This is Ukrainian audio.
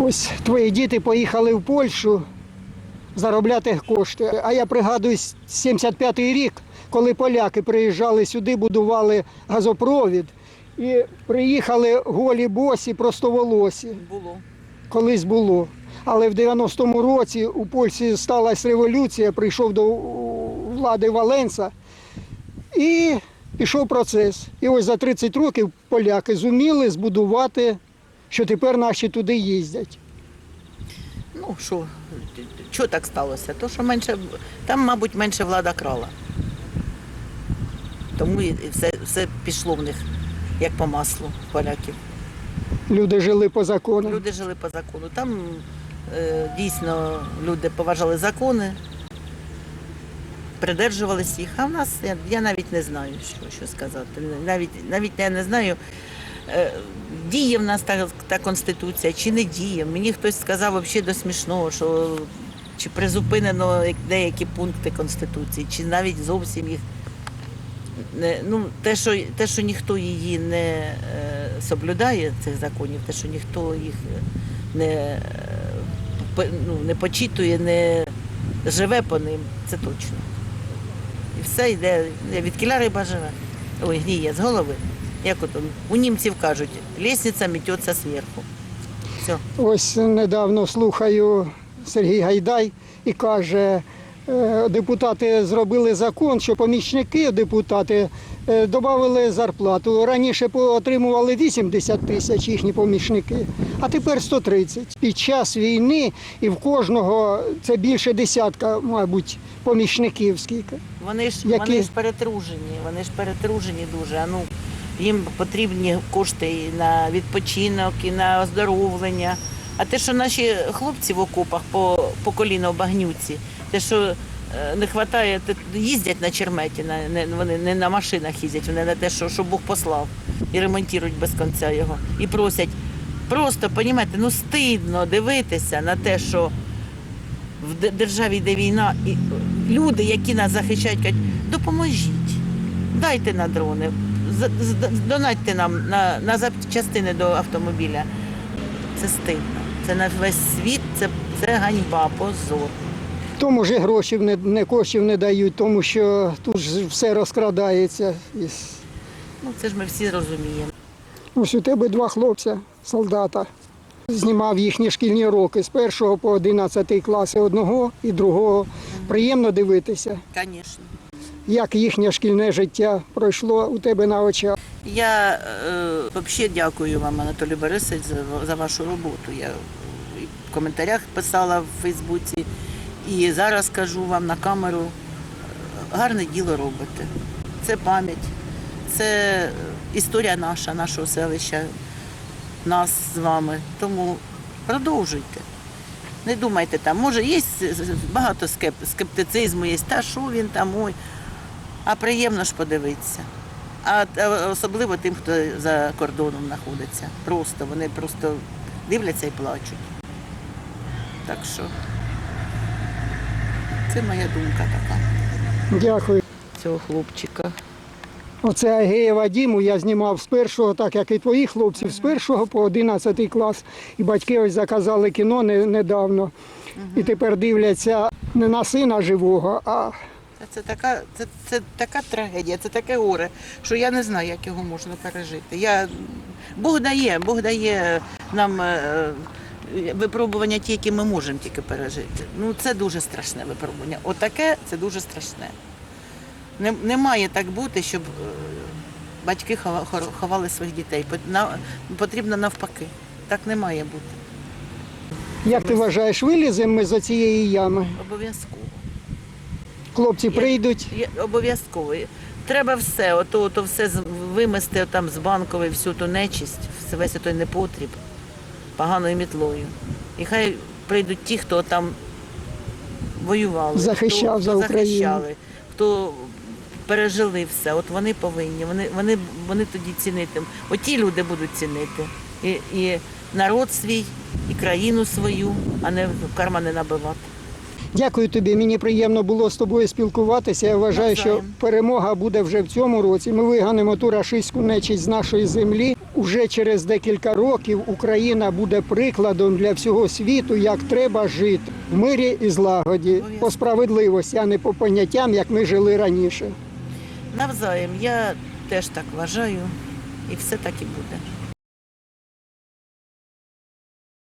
Ось твої діти поїхали в Польщу заробляти кошти. А я пригадую 75-й рік, коли поляки приїжджали сюди, будували газопровід і приїхали голі босі, простоволосі. Було. колись було. Але в 90-му році у Польщі сталася революція, прийшов до влади Валенса і пішов процес. І ось за 30 років поляки зуміли збудувати, що тепер наші туди їздять. Ну що, що так сталося? То, що менше, там, мабуть, менше влада крала. Тому і все, все пішло в них як по маслу поляків. Люди жили по закону. Люди жили по закону. Там е, дійсно люди поважали закони, придержувалися їх. А в нас я, я навіть не знаю, що, що сказати. Навіть, навіть я не знаю, діє в нас та, та конституція чи не діє. Мені хтось сказав взагалі до смішного, що чи призупинено деякі пункти конституції, чи навіть зовсім їх. Ну, те, що, те, що ніхто її не е, соблюдає, цих законів, те, що ніхто їх не, е, ну, не почитує, не живе по ним, це точно. І все йде, від кіля риба. Ой, гніє з голови. Як от у німців кажуть, лісниця мететься зверху. Все. Ось недавно слухаю Сергій Гайдай і каже, е, депутати зробили закон, що помічники депутати е, додали зарплату. Раніше отримували 80 тисяч їхні помічники, а тепер 130. Під час війни і в кожного це більше десятка, мабуть, помічників скільки. Вони ж, Які? вони ж перетружені, вони ж перетружені дуже. А ну, їм потрібні кошти і на відпочинок, і на оздоровлення. А те, що наші хлопці в окопах по, по коліно в багнюці, те, що е, не вистачає, їздять на черметі, на, не, вони не на машинах їздять, вони на те, що, що Бог послав, і ремонтують без кінця його. І просять. Просто, розумієте, ну стидно дивитися на те, що в державі йде війна, і люди, які нас захищають, кажуть, допоможіть, дайте на дрони, донатьте нам на, на запчастини до автомобіля. Це стидно. Це на весь світ, це, це ганьба, позор. Тому ж і грошей не, не коштів не дають, тому що тут ж все розкрадається. Ну це ж ми всі розуміємо. Ось у тебе два хлопця, солдата. Знімав їхні шкільні роки з першого по 11 класи одного і другого. Приємно дивитися, Звісно. Як їхнє шкільне життя пройшло у тебе на очах. Я е, взагалі дякую вам, Анатолій Борисович, за, за вашу роботу. Я в коментарях писала в Фейсбуці і зараз кажу вам на камеру, е, гарне діло робите. Це пам'ять, це історія наша, нашого селища, нас з вами. Тому продовжуйте. Не думайте там, може, є багато скеп- скептицизму, є, та що він там, ой. А приємно ж подивитися. А е, особливо тим, хто за кордоном знаходиться. Просто вони просто дивляться і плачуть. Так що це моя думка така. Дякую. Цього хлопчика. Оце Агеєва Діму я знімав з першого, так як і твої хлопців, з першого по 11 клас. І батьки ось заказали кіно недавно. І тепер дивляться не на сина живого, а Та Це така, це, це така трагедія, це таке горе, що я не знаю, як його можна пережити. Я, Бог дає, Бог дає нам е, е, випробування ті, які ми можемо тільки пережити. Ну це дуже страшне випробування. Отаке це дуже страшне. Не, не має так бути, щоб е, батьки ховали своїх дітей. Потрібно навпаки. Так не має бути. як ти вважаєш, виліземо ми з цієї ями? Обов'язково. Хлопці прийдуть. Обов'язково. Треба все, ото, ото все вимести там з банкової всю ту нечисть, весь той непотріб поганою мітлою. І хай прийдуть ті, хто там воювали, Захищав хто, за хто захищали, хто пережили все. От вони повинні, вони, вони, вони тоді цінити. Оті люди будуть цінити. І, і народ свій, і країну свою, а не в кармани набивати. Дякую тобі. Мені приємно було з тобою спілкуватися. Я вважаю, що перемога буде вже в цьому році. Ми виганемо ту рашистську нечість з нашої землі. уже через декілька років Україна буде прикладом для всього світу, як треба жити в мирі і злагоді, по справедливості, а не по поняттям, як ми жили раніше. Навзаєм, я теж так вважаю, і все так і буде.